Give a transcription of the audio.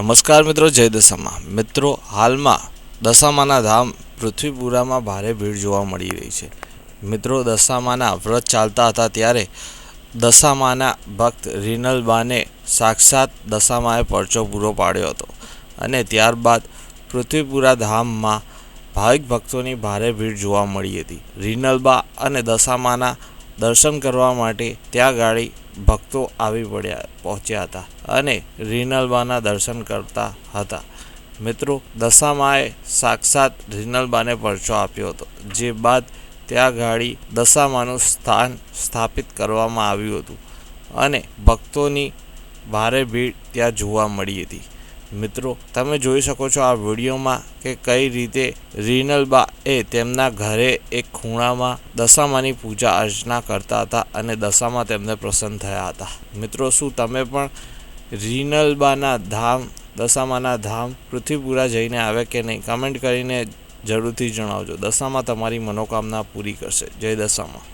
નમસ્કાર મિત્રો, જય દશામાં. મિત્રો, હાલમાં દશામાના ધામ પૃથ્વીપુરામાં ભારે ભીડ જોવા મળી રહી છે. મિત્રો, દશામાના વ્રત ચાલતા હતા ત્યારે દશામાના ભક્ત રીનલબાને સાક્ષાત દશામાએ પરચો પૂરો પાડ્યો હતો અને ત્યારબાદ પૃથ્વીપુરા ધામમાં ભાવિક ભક્તોની ભારે ભીડ જોવા મળી હતી. રીનલબા અને દશામાના દર્શન કરવા માટે ત્યાં ગાડી ભક્તો આવી પડ્યા, પહોંચ્યા હતા અને રીનલબાના દર્શન કરતા હતા. મિત્રો, દશામાએ સાક્ષાત રીનલબાને પરચો આપ્યો હતો, જે બાદ ત્યાં ગાડી દશામાનું સ્થાન સ્થાપિત કરવામાં આવ્યું હતું અને ભક્તોની ભારે ભીડ ત્યાં જોવા મળી હતી. મિત્રો, તમે જોઈ શકો છો આ વિડીયોમાં કે કઈ રીતે રીનલબા એ તેમના ઘરે એક ખૂણામાં દશામાની પૂજા અર્ચના કરતા હતા અને દશામાં તેમને પ્રસન્ન થયા હતા. મિત્રો, શું તમે પણ રીનલબાના ધામ, દશામાના ધામ પૃથ્વીપુરા જઈને આવે કે નહીં કમેન્ટ કરીને જરૂરથી જણાવજો. દશામાં તમારી મનોકામના પૂરી કરશે. જય દશામાં.